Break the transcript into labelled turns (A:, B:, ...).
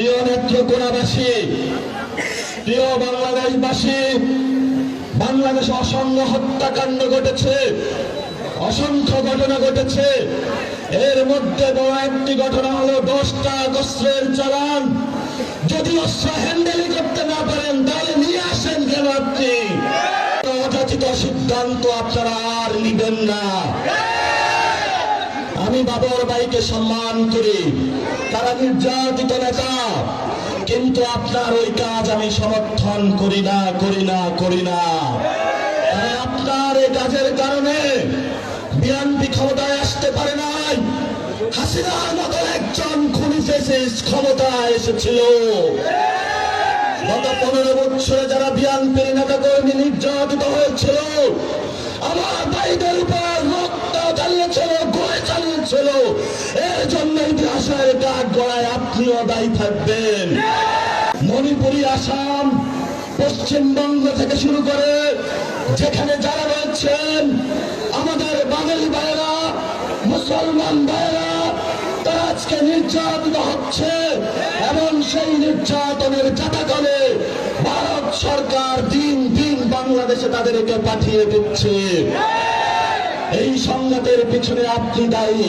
A: প্রিয় নেত্রকোনাবাসী প্রিয় বাংলাদেশবাসী, বাংলাদেশে অসংখ্য হত্যাকাণ্ড ঘটেছে, অসংখ্য ঘটনা ঘটেছে। এর মধ্যে বড় একটি ঘটনা হলো দশটা অস্ত্রের চালান। যদি অস্ত্র হ্যান্ডেল করতে না পারেন, তাহলে নিয়ে আসেন কেন আপনি? অযাচিত সিদ্ধান্ত আপনারা আর নিবেন না। আমি বাবর ভাইকে সম্মান করি। তারা নির্যাতিত নেতা। কিন্তু আপনার ওই কাজ আমি সমর্থন করি না করি না করি না। আপনার এই কাজের কারণে বিএনপি ক্ষমতায় আসতে পারে নাই। হাসিনার মতো একজন খুনি ফেসিস ক্ষমতায় এসেছিল। গত পনেরো বছরে যারা বিএনপির নেতা কর্মী নির্যাতিত হয়েছিল, আমার ভাইদের এর জন্য ইতিহাসের কাক গড়ায় আপনিও দায়ী থাকবেন। মণিপুরি আসাম পশ্চিমবঙ্গ থেকে শুরু করে যেখানে যারা রয়েছেন, আমাদের বাঙালি ভাইয়েরা, মুসলমান ভাইয়েরা, তারা আজকে নির্যাতিত হচ্ছে এবং সেই নির্যাতনের জাতাকলে ভারত সরকার দিন দিন বাংলাদেশে তাদেরকে পাঠিয়ে দিচ্ছে। এই সংঘাতের পিছনে আপনি দায়ী।